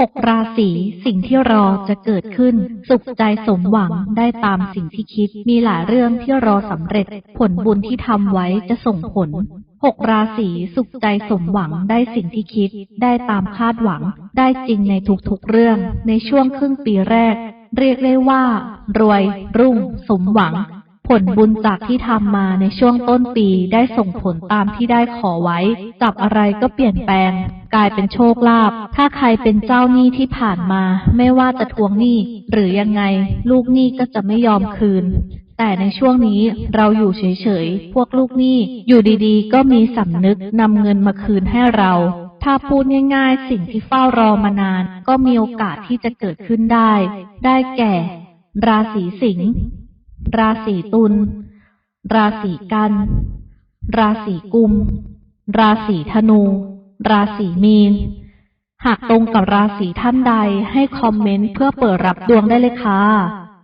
หกราศีสิ่งที่รอจะเกิดขึ้น สุขใจสมหวังได้ตามสิ่งที่คิด มีหลายเรื่องที่รอสำเร็จ ผลบุญที่ทำไว้จะส่งผลหกราศีสุขใจสมหวังได้สิ่งที่คิด ได้ตามคาดหวัง ได้จริงในทุกๆเรื่อง ในช่วงครึ่งปีแรก เรียกได้ว่า รวย รุ่ง สมหวัง ผลบุญจากที่ทำมาในช่วงต้นปีได้ส่งผลตามที่ได้ขอไว้ จับอะไรก็เปลี่ยนแปลง กลายเป็นโชคลาภ ถ้าใครเป็นเจ้าหนี้ที่ผ่านมา ไม่ว่าจะทวงหนี้หรือยังไง ลูกหนี้ก็จะไม่ยอมคืน แต่ในช่วงนี้เราอยู่เฉยๆ พวกลูกหนี้อยู่ดีๆ ก็มีสำนึกนำเงินมาคืนให้เรา ถ้าพูดง่ายๆ สิ่งที่เฝ้ารอมานาน ก็มีโอกาสที่จะเกิดขึ้นได้ ได้แก่ ราศีสิงห์ ราศีตุล ราศีกัน ราศีกุม ราศีธนู ราศีมีน หากตรงกับราศีท่านใดให้คอมเมนต์เพื่อเปิดรับดวงได้เลยค่ะ